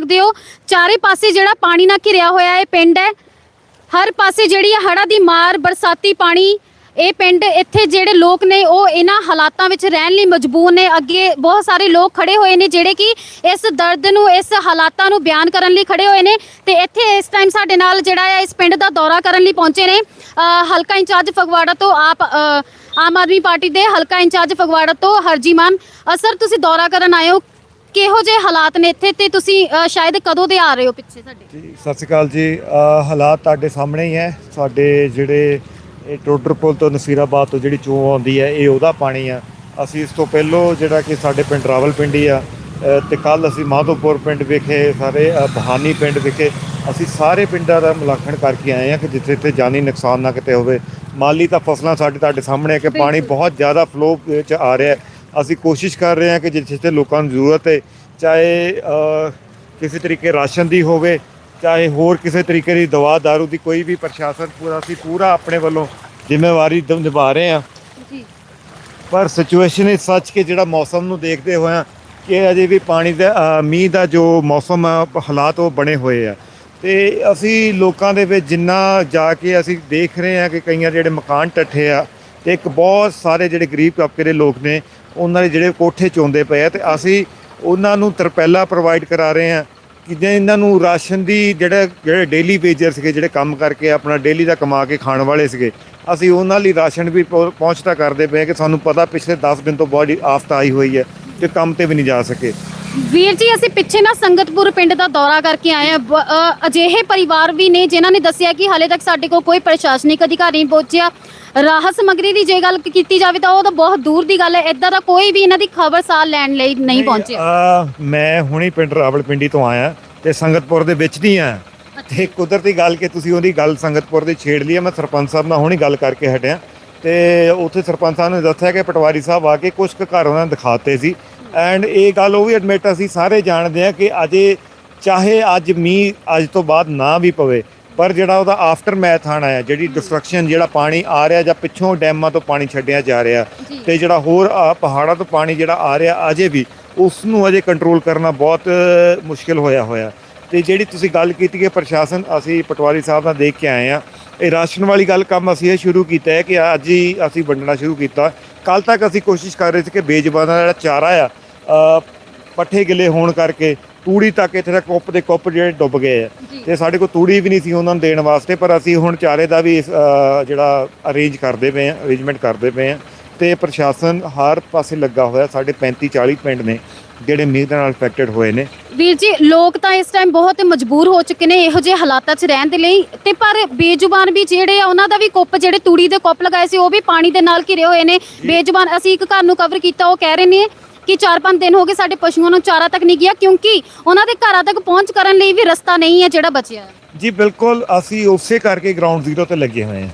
ਸਕਦੇ ਹੋ। ਚਾਰੇ ਪਾਸੇ ਜਿਹੜਾ ਪਾਣੀ ਨਾਲ ਘਿਰਿਆ ਹੋਇਆ ਇਹ ਪਿੰਡ ਹੈ। ਹਰ ਪਾਸੇ ਜਿਹੜੀ ਹੈ ਦੀ ਮਾਰ ਬਰਸਾਤੀ ਪਾਣੀ ਇਹ ਪਿੰਡ ਇੱਥੇ ਜਿਹੜੇ ਲੋਕ ਨੇ ਉਹ ਇਹਨਾਂ ਹਾਲਾਤਾਂ ਵਿੱਚ ਰਹਿਣ ਲਈ ਮਜਬੂਰ ਨੇ। ਅੱਗੇ ਬਹੁਤ ਸਾਰੇ ਲੋਕ ਖੜੇ ਹੋਏ ਨੇ ਜਿਹੜੇ ਕਿ ਇਸ ਦਰਦ ਨੂੰ ਇਸ ਹਾਲਾਤਾਂ ਨੂੰ ਬਿਆਨ ਕਰਨ ਲਈ ਖੜੇ ਹੋਏ ਨੇ ਤੇ ਇੱਥੇ ਇਸ ਟਾਈਮ ਸਾਡੇ ਨਾਲ ਜਿਹੜਾ ਹੈ ਇਸ ਪਿੰਡ ਦਾ ਦੌਰਾ ਕਰਨ ਲਈ ਪਹੁੰਚੇ ਨੇ। ਅ, ਹਲਕਾ ਇੰਚਾਰਜ ਫਗਵਾੜਾ ਤੋਂ ਆਪ ਆਮ ਆਦਮੀ ਪਾਰਟੀ ਦੇ ਹਲਕਾ ਇੰਚਾਰਜ ਫਗਵਾੜਾ ਤੋਂ ਹਰਜੀਮਾਨ। ਅ, ਸਰ ਤੁਸੀਂ ਦੌਰਾ ਕਰਨ ਆਏ ਹੋ। ਕਿਹੋ ਜਿਹੇ ਹਾਲਾਤ ਨੇ ਇੱਥੇ ਤੇ ਤੁਸੀਂ ਅ, ਸ਼ਾਇਦ ਕਦੋਂ ਦੇ ਆ ਰਹੇ ਹੋ ਪਿੱਛੇ ਸਾਡੇ? ਜੀ ਸਤਿ ਸ਼੍ਰੀ ਅਕਾਲ ਜੀ। ਹਾਲਾਤ ਤੁਹਾਡੇ ਸਾਹਮਣੇ ਹੀ ਹੈ। ਸਾਡੇ ਜਿਹੜੇ ਇਹ ਟੋਡਰ ਪੁਲ ਤੋਂ ਨਸੀਰਾਬਾਦ ਤੋਂ ਜਿਹੜੀ ਚੋਂ ਆਉਂਦੀ ਹੈ ਇਹ ਉਹਦਾ ਪਾਣੀ ਆ। ਅਸੀਂ ਇਸ ਤੋਂ ਪਹਿਲੋਂ ਜਿਹੜਾ ਕਿ ਸਾਡੇ ਪਿੰਡ ਰਾਵਲਪਿੰਡੀ ਆ ਅ, ਤੇ ਕੱਲ ਅਸੀਂ ਮਾਧੋਪੁਰ ਪਿੰਡ ਵਿਖੇ ਸਾਰੇ ਬਹਾਨੀ ਪਿੰਡ ਵਿਖੇ ਅਸੀਂ ਸਾਰੇ ਪਿੰਡਾਂ ਦਾ ਮੁਲਾਂਕਣ ਕਰਕੇ ਆਏ ਆ ਕਿ ਜਿੱਥੇ ਜਿੱਥੇ ਜਾਨੀ ਨੁਕਸਾਨ ਨਾ ਕਿਤੇ ਹੋਵੇ। ਮਾਲੀ ਤਾਂ ਫਸਲਾਂ ਸਾਡੇ ਤੁਹਾਡੇ ਸਾਹਮਣੇ ਹੈ ਕਿ ਪਾਣੀ। ਬਹੁਤ ਜ਼ਿਆਦਾ ਫਲੋ ਵਿੱਚ ਆ ਰਿਹਾ ਹੈ। ਅਸੀਂ ਕੋਸ਼ਿਸ਼ ਕਰ ਰਹੇ ਹਾਂ ਕਿ ਜਿੱਥੇ ਜਿੱਥੇ ਲੋਕਾਂ ਨੂੰ ਜ਼ਰੂਰਤ ਹੈ ਚਾਹੇ ਕਿਸੇ ਤਰੀਕੇ ਰਾਸ਼ਨ ਦੀ ਹੋਵੇ ਚਾਹੇ ਹੋਰ ਕਿਸੇ ਤਰੀਕੇ ਦੀ ਦਵਾ ਦਾਰੂ ਦੀ ਕੋਈ ਵੀ ਪ੍ਰਸ਼ਾਸਨ ਪੂਰਾ ਅਸੀਂ ਪੂਰਾ ਆਪਣੇ ਵੱਲੋਂ ਜ਼ਿੰਮੇਵਾਰੀ ਨਿਭਾ ਰਹੇ ਹਾਂ। ਜੀ। ਪਰ ਸਿਚੁਏਸ਼ਨ ਇਸ ਸੱਚ ਕਿ ਜਿਹੜਾ ਮੌਸਮ ਨੂੰ ਦੇਖਦੇ ਹੋਇਆ ਕਿ ਅਜੇ ਵੀ ਪਾਣੀ ਦਾ ਮੀਂਹ ਦਾ ਜੋ ਮੌਸਮ ਆ ਹਾਲਾਤ ਉਹ ਬਣੇ ਹੋਏ ਆ। ਤੇ ਅਸੀਂ ਲੋਕਾਂ ਦੇ ਵਿੱਚ ਜਿੰਨਾ ਜਾ ਕੇ ਅਸੀਂ ਦੇਖ ਰਹੇ ਹਾਂ ਕਿ ਕਈਆਂ ਜਿਹੜੇ ਮਕਾਨ ਟੱਠੇ ਆ ਤੇ ਇੱਕ ਬਹੁਤ ਸਾਰੇ ਜਿਹੜੇ ਗਰੀਬ ਤਬਕੇ ਦੇ ਲੋਕ ਨੇ, ਉਹਨਾਂ ਦੇ ਜਿਹੜੇ ਕੋਠੇ ਚੋਂਦੇ ਪਏ ਆ ਤੇ ਅਸੀਂ ਉਹਨਾਂ ਨੂੰ ਤਰਪੈਲਾ ਪ੍ਰੋਵਾਈਡ ਕਰਾ ਰਹੇ ਹਾਂ ਕਿ ਜੇ ਇਹਨਾਂ ਨੂੰ ਰਾਸ਼ਨ ਦੀ ਜਿਹੜਾ, ਜਿਹੜੇ ਡੇਲੀ ਵੇਜਰ ਸੀਗੇ, ਜਿਹੜੇ ਕੰਮ ਕਰਕੇ ਆਪਣਾ ਡੇਲੀ ਦਾ ਕਮਾ ਕੇ ਖਾਣ ਵਾਲੇ ਸੀਗੇ, ਅਸੀਂ ਉਹਨਾਂ ਲਈ ਰਾਸ਼ਨ ਵੀ ਪਹੁ- ਪਹੁੰਚਦਾ ਕਰਦੇ ਪਏ ਕਿ ਸਾਨੂੰ ਪਤਾ ਪਿਛਲੇ 10 ਦਿਨ ਤੋਂ ਬਹੁਤ ਆਫਤ ਆਈ ਹੋਈ ਹੈ ਤੇ ਕੰਮ ਤੇ ਵੀ ਨਹੀਂ ਜਾ ਸਕੇ। ਵੀਰ ਜੀ, ਅਸੀਂ ਪਿੱਛੇ ਨਾ ਸੰਗਤਪੁਰ ਪਿੰਡ ਦਾ ਦੌਰਾ ਕਰਕੇ ਆਏ ਆ ਅਜਿਹੇ ਪਰਿਵਾਰ ਵੀ ਨੇ ਜਿਨ੍ਹਾਂ ਨੇ ਦੱਸਿਆ ਕਿ ਹਾਲੇ ਤੱਕ ਸਾਡੇ ਕੋਲ ਕੋਈ ਪ੍ਰਸ਼ਾਸਨਿਕ ਅਧਿਕਾਰੀ ਨਹੀਂ ਪਹੁੰਚਿਆ। ਰਾਹਤ ਸਮੱਗਰੀ ਦੀ ਜੇ ਗੱਲ ਕੀਤੀ ਜਾਵੇ ਤਾਂ ਉਹ ਤਾਂ ਬਹੁਤ ਦੂਰ ਦੀ ਗੱਲ ਹੈ। ਇਦਾਂ ਦਾ ਕੋਈ ਵੀ ਇਹਨਾਂ ਦੀ ਖਬਰ ਸਾਰ ਲੈਣ ਲਈ ਨਹੀਂ ਪਹੁੰਚਿਆ। ਅਹ, ਮੈਂ ਹੁਣੀ ਪਿੰਡ ਰਾਵਲਪਿੰਡੀ ਤੋਂ ਆਇਆ ਤੇ ਸੰਗਤਪੁਰ ਦੇ ਵਿੱਚ ਨਹੀਂ ਆਇਆ ਤੇ ਕੁਦਰਤੀ ਗੱਲ ਕਿ ਤੁਸੀਂ ਉਹਦੀ ਗੱਲ ਸੰਗਤਪੁਰ ਦੀ ਛੇੜ ਲਈ ਹੈ। ਮੈਂ ਸਰਪੰਚ ਸਾਹਿਬ ਨਾਲ ਹੁਣੀ ਗੱਲ ਕਰਕੇ ਹਟਿਆ। ਤੇ ਉੱਥੇ ਸਰਪੰਚ ਸਾਹਿਬ ਨੇ ਦੱਸਿਆ ਕਿ ਪਟਵਾਰੀ ਸਾਹਿਬ ਆ ਕੇ ਕੁਝ ਕੁ ਘਰ ਉਹਨਾਂ ਨੇ ਦਿਖਾਤੇ ਸੀ। ਐਂਡ ਇਹ ਗੱਲ ਉਹ ਵੀ ਐਡਮਿਟ ਅਸੀਂ ਸਾਰੇ ਜਾਣਦੇ ਆ ਕਿ ਅਜੇ ਚਾਹੇ ਅੱਜ ਮੀਂਹ ਅੱਜ ਤੋਂ ਬਾਅਦ ਨਾ ਵੀ ਪਵੇ ਪਰ ਜਿਹੜਾ ਉਹਦਾ ਆਫਟਰ ਮੈਥ ਆਣਾ ਹੈ ਜਿਹੜੀ ਡਿਸਟਰਕਸ਼ਨ ਜਿਹੜਾ ਪਾਣੀ ਆ ਰਿਹਾ ਜਾਂ ਪਿੱਛੋਂ ਡੈਮਾਂ ਤੋਂ ਪਾਣੀ ਛੱਡਿਆ ਜਾ ਰਿਹਾ। ਤੇ ਜਿਹੜਾ ਹੋਰ ਪਹਾੜਾਂ ਤੋਂ ਪਾਣੀ ਜਿਹੜਾ ਆ ਰਿਹਾ ਅਜੇ ਵੀ ਉਸ ਨੂੰ ਅਜੇ ਕੰਟਰੋਲ ਕਰਨਾ ਬਹੁਤ ਮੁਸ਼ਕਿਲ ਹੋਇਆ ਹੋਇਆ ਤੇ ਜਿਹੜੀ ਤੁਸੀਂ ਗੱਲ ਕੀਤੀ ਹੈ ਪ੍ਰਸ਼ਾਸਨ ਅਸੀਂ ਪਟਵਾਰੀ ਸਾਹਿਬ ਨਾਲ ਦੇਖ ਕੇ ਆਏ ਆ ਇਹ ਰਾਸ਼ਨ ਵਾਲੀ ਗੱਲ ਕੰਮ ਅਸੀਂ ਇਹ ਸ਼ੁਰੂ ਕੀਤਾ ਹੈ ਕਿ ਅੱਜ ਹੀ ਅਸੀਂ ਵੰਡਣਾ ਸ਼ੁਰੂ ਕੀਤਾ ਕੱਲ ਤੱਕ ਅਸੀਂ ਕੋਸ਼ਿਸ਼ ਕਰ ਰਹੇ ਸੀ ਕਿ ਬੇਜ਼ਬਾਨਾਂ ਦਾ ਜਿਹੜਾ ਚਾਰਾ ਆ ਪੱਠੇ ਗਿੱਲੇ ਹੋਣ ਕਰਕੇ ਤੂੜੀ ਤੱਕ ਇੱਥੇ ਤੱਕ ਕੁੱਪ ਦੇ ਕੁੱਪ ਜਿਹੜੇ ਡੁੱਬ ਗਏ ਆ। ਤੇ ਸਾਡੇ ਕੋਲ ਤੂੜੀ ਵੀ ਨਹੀਂ ਸੀ ਉਹਨਾਂ ਨੂੰ ਦੇਣ ਵਾਸਤੇ ਪਰ ਅਸੀਂ ਹੁਣ ਚਾਰੇ ਦਾ ਵੀ ਜਿਹੜਾ ਅਰੇਂਜ ਕਰਦੇ ਪਏ ਆ ਅਰੇਂਜਮੈਂਟ ਕਰਦੇ ਪਏ ਆ। ਤੇ ਪ੍ਰਸ਼ਾਸਨ ਹਰ ਪਾਸੇ ਲੱਗਾ ਹੋਇਆ ਸਾਡੇ 35 40 ਪਿੰਡ ਨੇ ਜਿਹੜੇ ਮੀਂਹ ਦੇ ਨਾਲ ਅਫੈਕਟਡ ਹੋਏ ਨੇ। ਵੀਰ ਜੀ ਲੋਕ ਤਾਂ ਇਸ ਟਾਈਮ ਬਹੁਤ ਮਜਬੂਰ ਹੋ ਚੁੱਕੇ ਨੇ ਇਹੋ ਜਿਹੇ ਹਾਲਾਤਾਂ 'ਚ ਰਹਿਣ ਦੇ ਲਈ। ਤੇ ਪਰ ਬੇਜ਼ੁਬਾਨ ਵੀ ਜਿਹੜੇ ਆ ਉਹਨਾਂ ਦਾ ਵੀ ਕੁੱਪ ਜਿਹੜੇ ਤੂੜੀ ਦੇ ਕੁੱਪ ਲਗਾਏ ਸੀ ਉਹ ਵੀ ਪਾਣੀ ਦੇ ਨਾਲ ਘਿਰੇ ਹੋਏ ਨੇ। ਬੇਜ਼ੁਬਾਨ ਅਸੀਂ ਇੱਕ ਘਰ ਨੂੰ ਕਵਰ ਕੀਤਾ ਉਹ ਕਹਿ ਰਹੇ ਨੇ ਕਿ 4-5 ਦਿਨ ਹੋ ਗਏ ਸਾਡੇ ਪਸ਼ੂਆਂ ਨੂੰ ਚਾਰਾ ਤੱਕ ਨਹੀਂ ਗਿਆ, ਕਿਉਂਕਿ ਉਹਨਾਂ ਦੇ ਘਰਾਂ ਤੱਕ ਪਹੁੰਚ ਕਰਨ ਲਈ ਵੀ ਰਸਤਾ ਨਹੀਂ ਹੈ ਜਿਹੜਾ ਬਚਿਆ ਹੈ। ਜੀ, ਬਿਲਕੁਲ ਅਸੀਂ ਉਸੇ ਕਰਕੇ ਗਰਾਊਂਡ ਜ਼ੀਰੋ ਤੇ ਲੱਗੇ ਹੋਏ ਹਾਂ।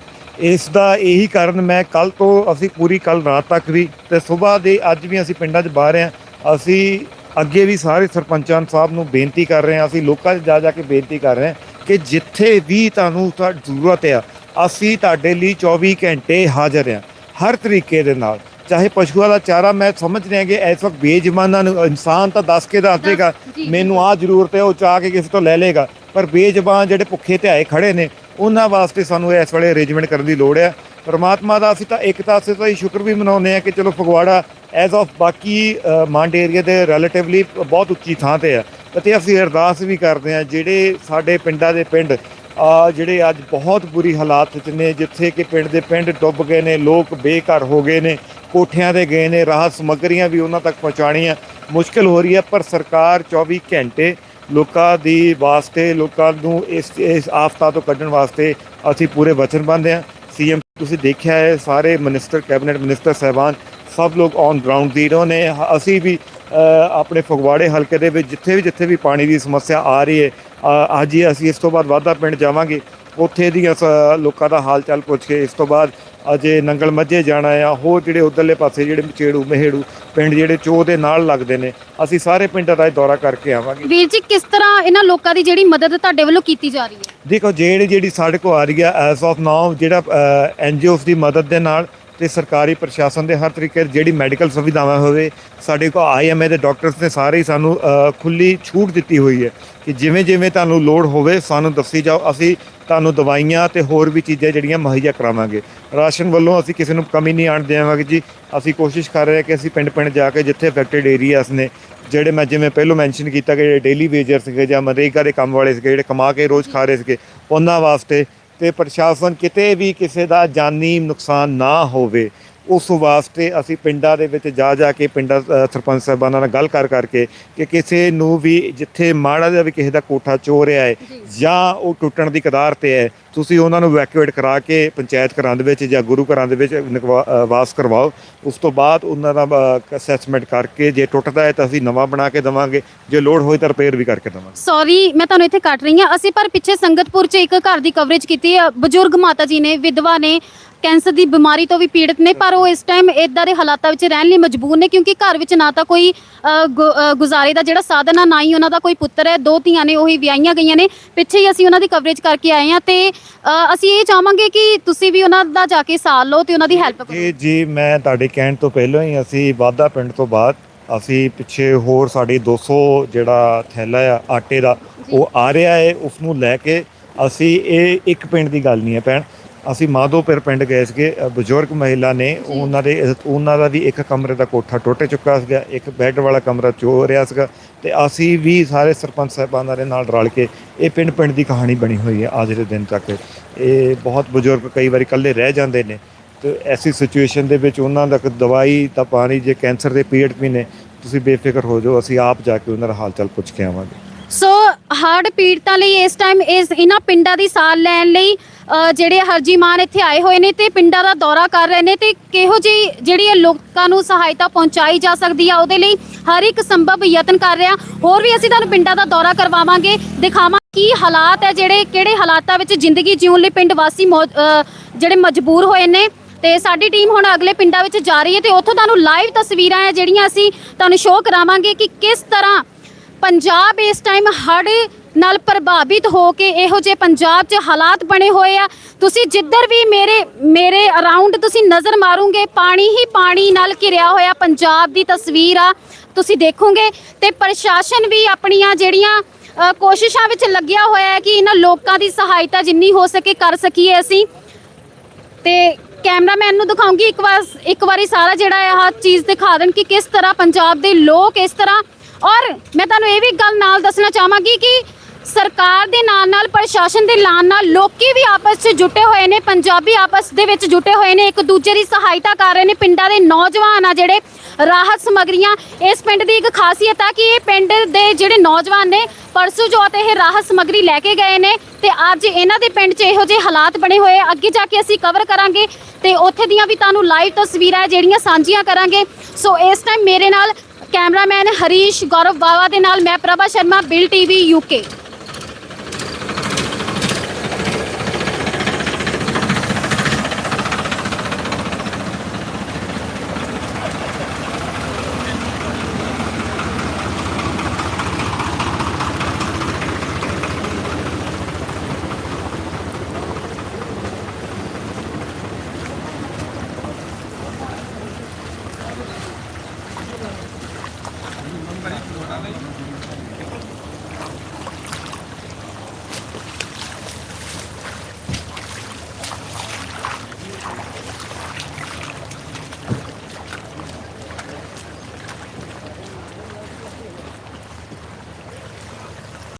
ਇਸ ਦਾ ਇਹੀ ਕਾਰਨ ਮੈਂ ਕੱਲ ਤੋਂ ਅਸੀਂ ਪੂਰੀ ਕੱਲ ਰਾਤ ਤੱਕ ਵੀ ਤੇ ਸਵੇਰ ਦੇ ਅੱਜ ਵੀ ਅਸੀਂ ਪਿੰਡਾਂ 'ਚ ਬਾਹਰ ਹਾਂ। ਅਸੀਂ ਅੱਗੇ ਵੀ ਸਾਰੇ ਸਰਪੰਚਾਂ ਸਾਹਿਬ ਨੂੰ ਬੇਨਤੀ ਕਰ ਰਹੇ ਹਾਂ, ਅਸੀਂ ਲੋਕਾਂ 'ਚ ਜਾ ਜਾ ਕੇ ਬੇਨਤੀ ਕਰ ਰਹੇ ਹਾਂ ਕਿ ਜਿੱਥੇ ਵੀ ਤੁਹਾਨੂੰ ਜ਼ਰੂਰਤ ਆ, ਅਸੀਂ ਤੁਹਾਡੇ ਲਈ 24 ਘੰਟੇ ਹਾਜ਼ਰ ਹਾਂ, ਹਰ ਤਰੀਕੇ ਦੇ ਨਾਲ। ਚਾਹੇ ਪਸ਼ੂਆਂ ਦਾ ਚਾਰਾ ਮੈਂ ਸਮਝ ਰਿਹਾ ਕਿ ਇਸ ਵਕਤ ਬੇਜਮਾਨਾਂ ਨੂੰ ਇਨਸਾਨ ਤਾਂ ਦੱਸ ਕੇ ਦੱਸ ਦੇਗਾ ਮੈਨੂੰ ਆਹ ਜ਼ਰੂਰਤ ਹੈ ਉਹ ਚਾਹ ਕੇ ਕਿਸੇ ਤੋਂ ਲੈ ਲੇਗਾ ਪਰ ਬੇਜ਼ਬਾਨ ਜਿਹੜੇ ਭੁੱਖੇ ਤੇ ਆਏ ਖੜੇ ਨੇ ਉਹਨਾਂ ਵਾਸਤੇ ਸਾਨੂੰ ਇਸ ਵੇਲੇ ਅਰੇਂਜਮੈਂਟ ਕਰਨ ਦੀ ਲੋੜ ਹੈ। ਪਰਮਾਤਮਾ ਦਾ ਅਸੀਂ ਤਾਂ ਇੱਕ ਤਾਂ ਅਸੀਂ ਤਾਂ ਇਹ ਸ਼ੁਕਰ ਵੀ ਮਨਾਉਂਦੇ ਆ ਕਿ ਚਲੋ ਫਗਵਾੜਾ ਐਜ਼ ਆਫ ਬਾਕੀ ਮੰਡ ਏਰੀਆ ਦੇ ਰਿਲੇਟਿਵਲੀ ਬਹੁਤ ਉੱਚੀ ਥਾਂ ਤੇ ਆ ਅਤੇ ਅਸੀਂ ਅਰਦਾਸ ਵੀ ਕਰਦੇ ਆ ਜਿਹੜੇ ਸਾਡੇ ਪਿੰਡਾਂ ਦੇ ਪਿੰਡ ਆ ਜਿਹੜੇ ਅੱਜ ਬਹੁਤ ਬੁਰੀ ਹਾਲਾਤ ਵਿੱਚ ਨੇ, ਜਿੱਥੇ ਕਿ ਪਿੰਡ ਦੇ ਪਿੰਡ ਡੁੱਬ ਗਏ ਨੇ, ਲੋਕ ਬੇਘਰ ਹੋ ਗਏ ਨੇ, ਕੋਠਿਆਂ ਤੇ ਗਏ ਨੇ ਰਾਹਤ ਸਮੱਗਰੀਆਂ ਵੀ ਉਹਨਾਂ ਤੱਕ ਪਹੁੰਚਾਉਣੀਆਂ ਮੁਸ਼ਕਲ ਹੋ ਰਹੀ ਹੈ, ਪਰ ਸਰਕਾਰ 24 ਘੰਟੇ ਲੋਕਾਂ ਦੀ ਵਾਸਤੇ, ਲੋਕਾਂ ਨੂੰ ਇਸ ਇਸ ਆਫ਼ਤਾ ਤੋਂ ਕੱਢਣ ਵਾਸਤੇ ਅਸੀਂ ਪੂਰੇ ਵਚਨਬੱਧ ਹਾਂ। ਸੀਐਮ, ਤੁਸੀਂ ਦੇਖਿਆ ਹੈ, ਸਾਰੇ ਮਿਨਿਸਟਰ ਕੈਬਨਿਟ ਮਿਨਿਸਟਰ ਸਹਿਬਾਨ ਸਭ ਲੋਕ ਔਨ ਗਰਾਊਂਡ ਜ਼ੀਰੋ ਨੇ। ਅਸੀਂ ਵੀ ਆਪਣੇ ਫਗਵਾੜੇ ਹਲਕੇ ਦੇ ਵਿੱਚ, ਜਿੱਥੇ ਵੀ ਜਿੱਥੇ ਵੀ ਪਾਣੀ ਦੀ ਸਮੱਸਿਆ ਆ ਰਹੀ ਹੈ ਅੱਜ ਹੀ ਅਸੀਂ ਇਸ ਤੋਂ ਬਾਅਦ ਵਾਧਾ ਪਿੰਡ ਜਾਵਾਂਗੇ। ਉੱਥੇ ਦੀਆਂ ਸ- ਲੋਕਾਂ ਦਾ ਹਾਲ ਚਾਲ ਪੁੱਛ ਕੇ ਇਸ ਤੋਂ ਬਾਅਦ ਅਜੇ ਨੰਗਲ ਮੱਝੇ ਜਾਣਾ ਆ ਹੋਰ ਜਿਹੜੇ ਉਧਰਲੇ ਪਾਸੇ ਜਿਹੜੇ ਚੇੜੂ ਮਹੇੜੂ ਪਿੰਡ ਜਿਹੜੇ ਚੋਹ ਦੇ ਨਾਲ ਲੱਗਦੇ ਨੇ ਅਸੀਂ ਸਾਰੇ ਪਿੰਡਾਂ ਦਾ ਦੌਰਾ ਕਰਕੇ ਆਵਾਂਗੇ। ਵੀਰ ਜੀ ਕਿਸ ਤਰ੍ਹਾਂ ਇਹਨਾਂ ਲੋਕਾਂ ਦੀ ਜਿਹੜੀ ਮਦਦ ਤੁਹਾਡੇ ਵੱਲੋਂ ਕੀਤੀ ਜਾ ਰਹੀ ਹੈ? ਦੇਖੋ ਜਿਹੜੀ ਜਿਹੜੀ ਸਾਡੇ ਕੋਲ ਆ ਰਹੀ ਹੈ ਐਸ ਆਫ ਨਾਓ ਜਿਹੜਾ ਐਨਜੀਓਸ ਦੀ ਮਦਦ ਦੇ ਨਾਲ ਤੇ ਸਰਕਾਰੀ ਪ੍ਰਸ਼ਾਸਨ ਦੇ ਹਰ ਤਰੀਕੇ ਜਿਹੜੀ ਮੈਡੀਕਲ ਸੁਵਿਧਾਵਾਂ ਹੋਵੇ ਸਾਡੇ ਕੋਲ ਆਈਐਮਏ ਦੇ ਡਾਕਟਰਸ ਨੇ ਸਾਰੇ ਹੀ ਸਾਨੂੰ ਅ, ਖੁੱਲੀ ਛੂਟ ਦਿੱਤੀ ਹੋਈ ਹੈ ਕਿ ਜਿਵੇਂ ਜਿਵੇਂ ਤੁਹਾਨੂੰ ਲੋੜ ਹੋਵੇ ਸਾਨੂੰ ਦੱਸੀ ਜਾਓ ਅਸੀਂ ਤੁਹਾਨੂੰ ਦਵਾਈਆਂ ਤੇ ਹੋਰ ਵੀ ਚੀਜ਼ਾਂ ਜਿਹੜੀਆਂ ਮੁਹੱਈਆ ਕਰਾਵਾਂਗੇ। ਰਾਸ਼ਨ ਵੱਲੋਂ ਅਸੀਂ ਕਿਸੇ ਨੂੰ ਕਮੀ ਨਹੀਂ ਆਣ ਦੇਵਾਂਗੇ ਜੀ। ਅਸੀਂ ਕੋਸ਼ਿਸ਼ ਕਰ ਰਹੇ ਹਾਂ ਕਿ ਅਸੀਂ ਪਿੰਡ ਪਿੰਡ ਜਾ ਕੇ ਜਿੱਥੇ ਅਫੈਕਟਡ ਏਰੀਆਸ ਨੇ ਜਿਹੜੇ ਮੈਂ ਜਿਵੇਂ ਪਹਿਲਾਂ ਮੈਂਸ਼ਨ ਕੀਤਾ ਕਿ ਜਿਹੜੇ ਡੇਲੀ ਵੇਜਰ ਸੀਗੇ ਜਾਂ ਮਨਰੇਗਾ ਦੇ ਕੰਮ ਵਾਲੇ ਸੀਗੇ ਜਿਹੜੇ ਕਮਾ ਕੇ ਰੋਜ਼ ਖਾ ਰਹੇ ਸੀਗੇ ਉਹਨਾਂ ਵਾਸਤੇ ਤੇ ਪ੍ਰਸ਼ਾਸਨ ਕਿਤੇ ਵੀ ਕਿਸੇ ਦਾ ਜਾਨੀ ਨੁਕਸਾਨ ਨਾ ਹੋਵੇ ਉਸ ਵਾਸਤੇ ਅਸੀਂ ਪਿੰਡਾਂ ਦੇ ਵਿੱਚ ਜਾ ਜਾ ਕੇ ਪਿੰਡਾਂ ਸਰਪੰਚ ਸਾਹਿਬਾਨਾਂ ਨਾਲ ਗੱਲ ਕਰ ਕਰਕੇ ਕਿ ਕਿਸੇ ਨੂੰ ਵੀ ਜਿੱਥੇ ਮਾੜਾ ਜਿਹਾ ਵੀ ਕਿਸੇ ਦਾ ਕੋਠਾ ਚੋ ਰਿਹਾ ਹੈ ਜਾਂ। ਉਹ ਟੁੱਟਣ ਦੀ ਕਦਾਰ ਤੇ ਹੈ ਤੁਸੀਂ ਉਹਨਾਂ ਨੂੰ ਵੈਕੂਏਟ ਕਰਾ ਕੇ ਪੰਚਾਇਤ ਘਰਾਂ ਦੇ ਵਿੱਚ ਜਾਂ ਗੁਰੂ ਘਰਾਂ ਦੇ ਵਿੱਚ ਨਿਕਵਾ- ਕਰਵਾਓ। ਉਸ ਤੋਂ ਬਾਅਦ ਉਹਨਾਂ ਦਾ ਅਸੈਸਮੈਂਟ ਕਰਕੇ ਜੇ ਟੁੱਟਦਾ ਹੈ ਤਾਂ ਅਸੀਂ ਨਵਾਂ ਬਣਾ ਕੇ ਦੇਵਾਂਗੇ। ਜੇ ਲੋੜ ਹੋਈ ਤਾਂ ਰਿਪੇਅਰ ਵੀ ਕਰਕੇ ਦੇਵਾਂਗੇ। ਸੌਰੀ ਮੈਂ ਤੁਹਾਨੂੰ ਇੱਥੇ ਕੱਟ ਰਹੀ ਹਾਂ। ਅਸੀਂ ਪਰ ਪਿੱਛੇ ਸੰਗਤਪੁਰ 'ਚ ਇੱਕ ਘਰ ਦੀ ਕਵਰੇਜ ਕੀਤੀ ਹੈ। ਬਜ਼ੁਰਗ ਮਾਤਾ ਜੀ ਨੇ, ਵਿਧਵਾ ਨੇ ਕੈਂਸਰ ਦੀ ਬਿਮਾਰੀ ਤੋਂ ਵੀ ਪੀੜਤ ਨੇ, ਪਰ ਉਹ ਇਸ ਟਾਈਮ ਇਦਾਂ ਦੇ ਹਾਲਾਤਾਂ ਵਿੱਚ ਰਹਿਣ ਲਈ ਮਜਬੂਰ ਨੇ, ਕਿਉਂਕਿ ਘਰ ਵਿੱਚ ਨਾ ਤਾਂ ਕੋਈ ਗੁਜ਼ਾਰੇ ਦਾ ਜਿਹੜਾ ਸਾਧਨ ਆ, ਨਾ ਹੀ ਉਹਨਾਂ ਦਾ ਕੋਈ ਪੁੱਤਰ ਹੈ। ਦੋ ਧੀਆਂ ਨੇ, ਉਹੀ ਵਿਆਹੀਆਂ ਗਈਆਂ ਨੇ। ਪਿੱਛੇ ਹੀ ਅਸੀਂ ਉਹਨਾਂ ਦੀ ਕਵਰੇਜ ਕਰਕੇ ਆਏ ਆ ਤੇ ਅ, ਅਸੀਂ ਇਹ ਚਾਹਾਂਗੇ ਕਿ ਤੁਸੀਂ ਵੀ ਉਹਨਾਂ ਦਾ ਜਾ ਕੇ ਸਾਥ ਲਓ ਤੇ ਉਹਨਾਂ ਦੀ ਹੈਲਪ ਕਰੋ। ਜੀ ਜੀ ਮੈਂ ਤੁਹਾਡੇ ਕਹਿਣ ਤੋਂ ਪਹਿਲਾਂ ਹੀ ਅਸੀਂ ਵਾਧਾ ਪਿੰਡ ਤੋਂ ਬਾਅਦ ਅਸੀਂ ਪਿੱਛੇ ਹੋਰ ਸਾਡੀ 200 ਜਿਹੜਾ ਥੈਲਾ ਆ ਆਟੇ ਦਾ ਉਹ ਆ ਰਿਹਾ ਹੈ ਉਸ ਨੂੰ ਲੈ ਕੇ ਅਸੀਂ ਇਹ ਇੱਕ ਪਿੰਡ ਦੀ ਗੱਲ ਨਹੀਂ ਹੈ ਭੈਣ। ਅਸੀਂ ਮਾਧੋਪੁਰ ਪਿੰਡ ਗਏ ਸੀਗੇ ਅ, ਬਜ਼ੁਰਗ ਮਹਿਲਾ ਨੇ ਉਹਨਾਂ ਦੇ ਉਹਨਾਂ ਦਾ ਵੀ ਇੱਕ ਕਮਰੇ ਦਾ ਕੋਠਾ ਟੁੱਟ ਚੁੱਕਾ ਸੀਗਾ ਇੱਕ ਬੈੱਡ ਵਾਲਾ ਕਮਰਾ ਚੋ ਰਿਹਾ ਸੀਗਾ। ਤੇ ਅਸੀਂ ਵੀ ਸਾਰੇ ਸਰਪੰਚ ਸਾਹਿਬਾਨਾਂ ਦੇ ਨਾਲ ਰਲ ਕੇ ਇਹ ਪਿੰਡ ਪਿੰਡ ਦੀ ਕਹਾਣੀ ਬਣੀ ਹੋਈ ਹੈ ਅੱਜ ਦੇ ਦਿਨ ਤੱਕ। ਇਹ ਬਹੁਤ ਬਜ਼ੁਰਗ ਕਈ ਵਾਰੀ ਇਕੱਲੇ ਰਹਿ ਜਾਂਦੇ ਨੇ ਤੇ ਐਸੀ ਸਿਚੁਏਸ਼ਨ ਦੇ ਵਿੱਚ ਉਹਨਾਂ ਦਾ ਦਵਾਈ ਤਾਂ ਪਾਣੀ ਜੇ ਕੈਂਸਰ ਦੇ ਪੀੜ ਵੀ ਨੇ, ਤੁਸੀਂ ਬੇਫਿਕਰ ਹੋ ਜਾਓ, ਅਸੀਂ ਆਪ ਜਾ ਕੇ ਉਹਨਾਂ ਦਾ ਹਾਲ ਚਾਲ ਪੁੱਛ ਕੇ ਆਵਾਂਗੇ। ਸੋ ਹਾਰਡ ਪੀੜਤਾਂ ਲਈ ਇਸ ਟਾਈਮ ਇਸ ਇਹਨਾਂ ਪਿੰਡਾਂ ਦੀ ਸਾਲ ਲੈਣ ਲਈ ਜਿਹੜੇ ਹਰਜੀ ਮਾਨ ਇੱਥੇ ਆਏ ਹੋਏ ਨੇ ਤੇ ਪਿੰਡਾਂ ਦਾ ਦੌਰਾ ਕਰ ਰਹੇ ਨੇ ਤੇ ਕਿਹੋ ਜਿਹੀ ਜਿਹੜੀ ਲੋਕਾਂ ਨੂੰ ਸਹਾਇਤਾ ਪਹੁੰਚਾਈ ਜਾ ਸਕਦੀ ਆ, ਉਹਦੇ ਲਈ ਹਰ ਇੱਕ ਸੰਭਵ ਯਤਨ ਕਰ ਰਿਹਾ। ਹੋਰ ਵੀ ਅਸੀਂ ਤੁਹਾਨੂੰ ਪਿੰਡਾਂ ਦਾ ਦੌਰਾ ਕਰਵਾਵਾਂਗੇ। ਦਿਖਾਵਾਂ ਕੀ ਹਾਲਾਤ ਹੈ, ਜਿਹੜੇ ਕਿਹੜੇ ਹਾਲਾਤਾਂ ਵਿੱਚ ਜ਼ਿੰਦਗੀ ਜਿਉਣ ਲਈ ਪਿੰਡ ਵਾਸੀ ਜਿਹੜੇ ਮਜਬੂਰ ਹੋਏ ਨੇ। ਤੇ ਸਾਡੀ ਟੀਮ ਹੁਣ ਅਗਲੇ ਪਿੰਡਾਂ ਵਿੱਚ ਜਾ ਰਹੀ ਹੈ ਤੇ ਉੱਥੋਂ ਤੁਹਾਨੂੰ ਲਾਈਵ ਤਸਵੀਰਾਂ ਹੈ ਜਿਹੜੀਆਂ ਅਸੀਂ ਤੁਹਾਨੂੰ ਸ਼ੋਅ ਕਰਾਵਾਂਗੇ ਕਿ ਕਿਸ ਤਰ੍ਹਾਂ ਪੰਜਾਬ ਇਸ ਟਾਈਮ ਹੜ੍ਹ ਨਾਲ ਪ੍ਰਭਾਵਿਤ ਹੋ ਕੇ ਇਹੋ ਜਿਹੇ ਪੰਜਾਬ 'ਚ ਹਾਲਾਤ ਬਣੇ ਹੋਏ ਆ। ਤੁਸੀਂ ਜਿੱਧਰ ਵੀ ਮੇਰੇ ਮੇਰੇ ਅਰਾਊਂਡ ਤੁਸੀਂ ਨਜ਼ਰ ਮਾਰੋਗੇ, ਪਾਣੀ ਹੀ ਪਾਣੀ ਨਾਲ ਘਿਰਿਆ ਹੋਇਆ ਪੰਜਾਬ ਦੀ ਤਸਵੀਰ ਆ। ਤੁਸੀਂ ਦੇਖੋਗੇ ਤੇ ਪ੍ਰਸ਼ਾਸਨ ਵੀ ਆਪਣੀਆਂ ਜਿਹੜੀਆਂ ਕੋਸ਼ਿਸ਼ਾਂ ਵਿੱਚ ਲੱਗਿਆ ਹੋਇਆ ਹੈ ਕਿ ਇਹਨਾਂ ਲੋਕਾਂ ਦੀ ਸਹਾਇਤਾ ਜਿੰਨੀ ਹੋ ਸਕੇ ਕਰ ਸਕੀਏ ਅਸੀਂ। ਤੇ ਕੈਮਰਾਮੈਨ ਨੂੰ ਦਿਖਾਉਂਗੀ ਇੱਕ ਵਾਰ, ਇੱਕ ਵਾਰੀ ਸਾਰਾ ਜਿਹੜਾ ਹੈ ਆਹ ਚੀਜ਼ ਦਿਖਾ ਦੇਣ ਕਿ ਕਿਸ ਤਰ੍ਹਾਂ ਪੰਜਾਬ ਦੇ ਲੋਕ ਇਸ ਤਰ੍ਹਾਂ। ਔਰ ਮੈਂ ਤੁਹਾਨੂੰ ਇਹ ਵੀ ਗੱਲ ਨਾਲ ਦੱਸਣਾ ਚਾਹਾਂਗੀ ਕਿ ਸਰਕਾਰ ਦੇ ਨਾਲ ਨਾਲ, ਪ੍ਰਸ਼ਾਸਨ ਦੇ ਨਾਲ ਨਾਲ ਲੋਕੀ ਵੀ ਆਪਸ 'ਚ ਜੁਟੇ ਹੋਏ ਨੇ, ਪੰਜਾਬੀ ਆਪਸ ਦੇ ਵਿੱਚ ਜੁਟੇ ਹੋਏ ਨੇ, ਇੱਕ ਦੂਜੇ ਦੀ ਸਹਾਇਤਾ ਕਰ ਰਹੇ ਨੇ, ਪਿੰਡਾਂ ਦੇ ਨੌਜਵਾਨ ਆ ਜਿਹੜੇ ਰਾਹਤ ਸਮਗਰੀਆਂ, ਇਸ ਪਿੰਡ ਦੀ ਇੱਕ ਖਾਸੀਅਤ ਆ ਕਿ ਇਹ ਪਿੰਡ ਦੇ ਜਿਹੜੇ ਨੌਜਵਾਨ ਨੇ, ਪਰਸੋਂ ਜੋ ਤੇ ਇਹ ਰਾਹਤ ਸਮਗਰੀ ਲੈ ਕੇ ਗਏ ਨੇ ਤੇ ਅੱਜ ਇਹਨਾਂ ਦੇ ਪਿੰਡ 'ਚ ਇਹੋ ਜਿਹੇ ਹਾਲਾਤ ਬਣੇ ਹੋਏ ਆ। ਅੱਗੇ ਜਾ ਕੇ ਅਸੀਂ ਕਵਰ ਕਰਾਂਗੇ ਤੇ ਉੱਥੇ ਦੀਆਂ ਵੀ ਤੁਹਾਨੂੰ ਲਾਈਵ ਤਸਵੀਰਾਂ ਜਿਹੜੀਆਂ ਸਾਂਝੀਆਂ ਕਰਾਂਗੇ। ਸੋ ਇਸ ਟਾਈਮ ਮੇਰੇ ਨਾਲ ਕੈਮਰਾਮੈਨ ਹਰੀਸ਼ ਗੌਰਵ ਬਾਵਾ ਦੇ ਨਾਲ ਮੈਂ Prabha Sharma bill TV UK